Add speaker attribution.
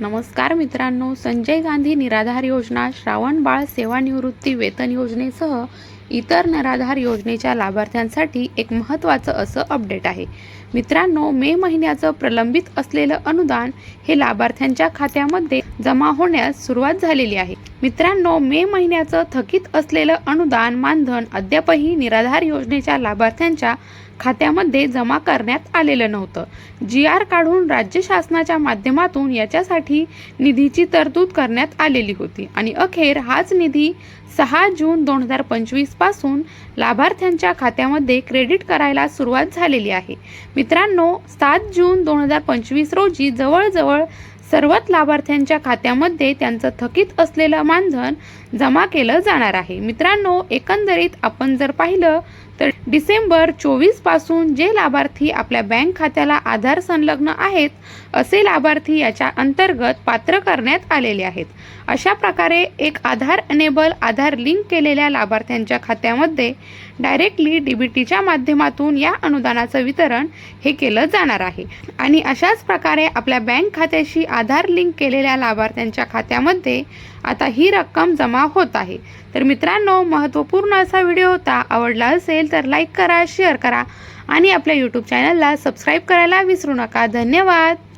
Speaker 1: नमस्कार मित्रांनो संजय गांधी निराधार योजना श्रावण बाळ सेवानिवृत्ती वेतन योजनेसह इतर निराधार योजनेच्या लाभार्थ्यांसाठी एक महत्त्वाचं असं अपडेट आहे. मित्रांनो मे महिन्याचं प्रलंबित असलेलं अनुदान हे लाभार्थ्यांच्या खात्यामध्ये जमा होण्यास सुरुवात झालेली आहे. मित्रांनो मे महिन्याचं थकीत असलेलं अनुदान मानधन अद्यापही निराधार योजनेच्या लाभार्थ्यांच्या खात्यामध्ये जमा करण्यात आलेलं नव्हतं. जी आर काढून राज्य शासनाच्या माध्यमातून याच्यासाठी निधीची तरतूद करण्यात आलेली होती. आणि अखेर हाच निधी सहा जून दोन हजार पंचवीस पासून लाभार्थ्यांच्या खात्यामध्ये क्रेडिट करायला सुरुवात झालेली आहे. मित्रांनो सात जून दोन हजार पंचवीस रोजी जवळजवळ सर्वच लाभार्थ्यांच्या खात्यामध्ये त्यांचं थकीत असलेलं मानधन जमा केलं जाणार आहे. मित्रांनो एकंदरीत आपण जर पाहिलं तर डिसेंबर चोवीसपासून जे लाभार्थी आपल्या बँक खात्याला आधार संलग्न आहेत असे लाभार्थी याच्या अंतर्गत पात्र करण्यात आलेले आहेत. अशा प्रकारे एक आधार अनेबल आधार लिंक केलेल्या लाभार्थ्यांच्या खात्यामध्ये डायरेक्टली डीबीटीच्या माध्यमातून या अनुदानाचं वितरण हे केलं जाणार आहे. आणि अशाच प्रकारे आपल्या बँक खात्याशी आधार लिंक केलेल्या लाभार्थ्यांच्या खात्यामध्ये आता ही रक्कम जमा होत आहे. तर मित्रांनो महत्त्वपूर्ण असा व्हिडिओ होता आवडला असेल तर लाईक करा शेअर करा आणि आपल्या यूट्यूब चॅनलला सबस्क्राईब करायला विसरू नका. धन्यवाद!